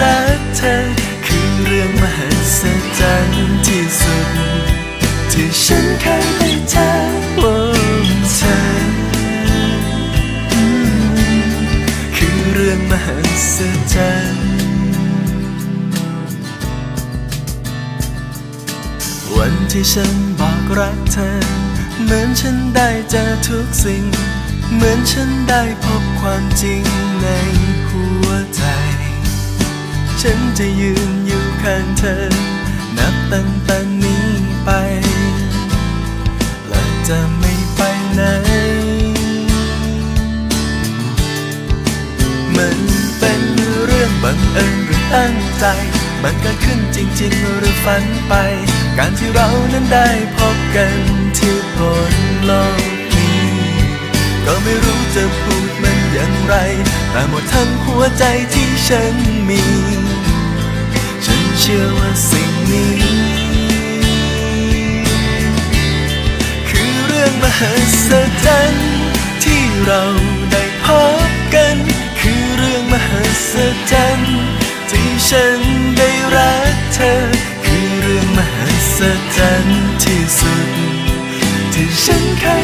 รักเธอ คือเรื่องมหัศจรรย์ที่สุด ที่ฉันเคยได้เจอโอ้เธอ คือเรื่องมหัศจรรย์วันที่ฉันบอกรักเธอ เหมือนฉันได้เจอทุกสิ่ง เหมือนฉันได้พบความจริงใน ฉันจะยืนอยู่ข้างเธอ นับตั้งแต่นี้ไป และจะไม่ไปไหน มันเป็นเรื่องบังเอิญหรือตั้งใจ มันเกิดขึ้นจริง ๆ หรือฝันไป การที่เรานั้นได้พบกันที่บนโลกนี้ ก็ไม่รู้จะพูดมันอย่างไร แต่หมดทั้งหัวใจที่ฉันมี ชื่อว่าสิ่งนี้ คือเรื่องมหัศจรรย์ที่เราได้พบกัน คือเรื่องมหัศจรรย์ที่ฉันได้รักเธอ คือเรื่องมหัศจรรย์ที่สุด ที่ฉันเคย